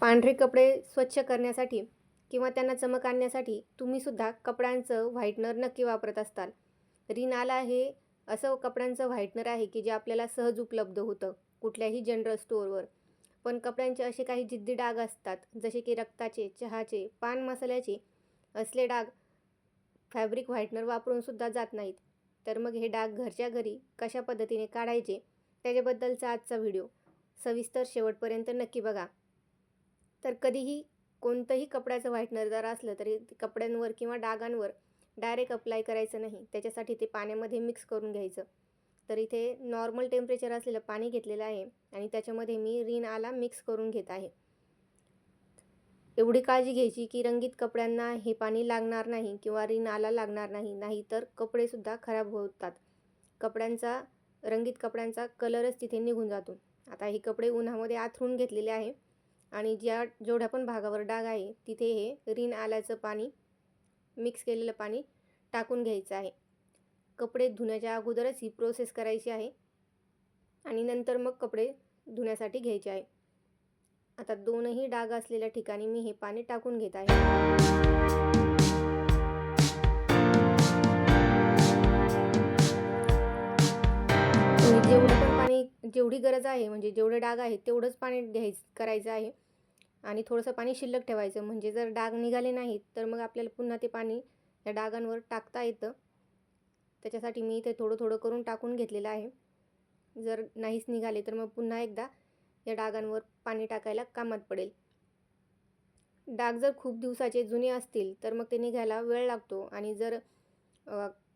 पांढरे कपडे स्वच्छ करण्यासाठी किंवा त्यांना चमक आणण्यासाठी तुम्हीसुद्धा कपड्यांचं व्हाईटनर नक्की वापरत असताल. रिनाला हे असं कपड्यांचं व्हाईटनर आहे की जे आपल्याला सहज उपलब्ध होतं कुठल्याही जनरल स्टोअरवर. पण कपड्यांचे असे काही जिद्दी डाग असतात जसे की रक्ताचे चहाचे पान मसाल्याचे असले डाग फॅब्रिक व्हाईटनर वापरूनसुद्धा जात नाहीत. तर मग हे डाग घरच्या घरी कशा पद्धतीने काढायचे त्याच्याबद्दलचा आजचा व्हिडिओ. सविस्तर शेवटपर्यंत नक्की बघा. तर कधीही कोणतंही कपड्याचं व्हाईटनर जर असलं तरी ते कपड्यांवर किंवा डागांवर डायरेक्ट अप्लाय करायचं नाही. त्याच्यासाठी ते पाण्यामध्ये मिक्स करून घ्यायचं. तर इथे नॉर्मल टेम्परेचर असलेलं पाणी घेतलेलं आहे आणि त्याच्यामध्ये मी रिन आला मिक्स करून घेत आहे. एवढी काळजी घ्यायची की रंगीत कपड्यांना हे पाणी लागणार नाही किंवा रिन आला लागणार नाही नाही तर कपडेसुद्धा खराब होतात. कपड्यांचा रंगीत कपड्यांचा कलरच तिथे निघून जातो. आता हे कपडे उन्हामध्ये आथरून घेतलेले आहे. आणि ज्या जेवढ्या पण भागावर डाग आहे तिथे हे रिन आल्याचं पाणी मिक्स केलेलं पाणी टाकून घ्यायचं आहे. कपडे धुण्याच्या अगोदरच ही प्रोसेस करायची आहे आणि नंतर मग कपडे धुण्यासाठी घ्यायचे आहे. आता दोनही डाग असलेल्या ठिकाणी मी हे पाणी टाकून घेत आहे. जेवढं पण जेवढी गरज आहे म्हणजे जेवढे डाग आहेत तेवढंच पाणी घ्यायचं करायचं आहे. आणि थोडंसं पाणी शिल्लक ठेवायचं. म्हणजे जर डाग निघाले नाहीत तर मग आपल्याला पुन्हा ते पाणी या डागांवर टाकता येतं. त्याच्यासाठी मी इथे थोडं थोडं करून टाकून घेतलेलं आहे. जर नाहीच निघाले तर मग पुन्हा एकदा या डागांवर पाणी टाकायला कामात पडेल. डाग जर खूप दिवसाचे जुने असतील तर मग ते निघायला वेळ लागतो. आणि जर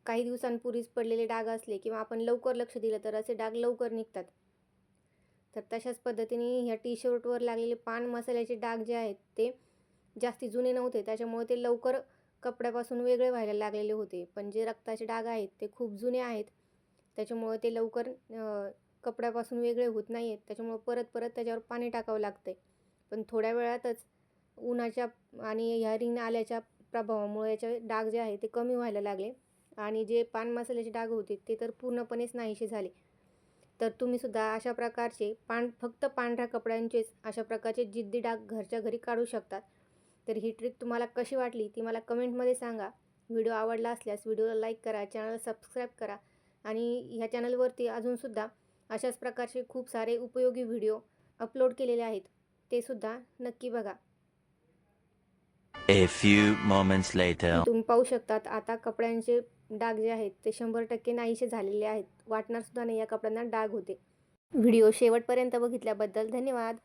काही दिवसांपूर्वीच पडलेले डाग असले किंवा आपण लवकर लक्ष दिलं तर असे डाग लवकर निघतात. तर तशाच पद्धतीने ह्या टी शर्टवर लागलेले पान मसाल्याचे डाग जे आहेत ते जास्ती जुने नव्हते. त्याच्यामुळे ते लवकर कपड्यापासून वेगळे व्हायला लागलेले होते. पण जे रक्ताचे डाग आहेत ते खूप जुने आहेत. त्याच्यामुळे ते लवकर कपड्यापासून वेगळे होत नाही आहेत त्याच्यामुळं परत परत त्याच्यावर पाणी टाकावं लागतं आहे पण थोड्या वेळातच उन्हाच्या आणि ह्या रिंग आल्याच्या प्रभावामुळे याचे डाग जे आहे ते कमी व्हायला लागले. आणि जे पान मसाल्याचे डाग होते ते तर पूर्णपणेच नाहीसे झाले. तर तुम्हीसुद्धा अशा प्रकारचे पान फक्त पांढऱ्या कपड्यांचेच अशा प्रकारचे जिद्दी डाग घरच्या घरी काढू शकतात. तर ही ट्रिक तुम्हाला कशी वाटली ती मला कमेंटमध्ये सांगा. व्हिडिओ आवडला असल्यास व्हिडिओला लाईक करा चॅनल सबस्क्राईब करा आणि ह्या चॅनलवरती अजूनसुद्धा अशाच प्रकारचे खूप सारे उपयोगी व्हिडिओ अपलोड केलेले आहेत. ते सुद्धा नक्की बघा. A few moments later. तुम्ही पाहू शकतात आता कपड्यांचे डाग जे आहेत ते शंभर टक्के नाहीसे झालेले आहेत. वाटणारसुद्धा नाही या कपड्यांना डाग होते. व्हिडिओ शेवटपर्यंत बघितल्याबद्दल धन्यवाद.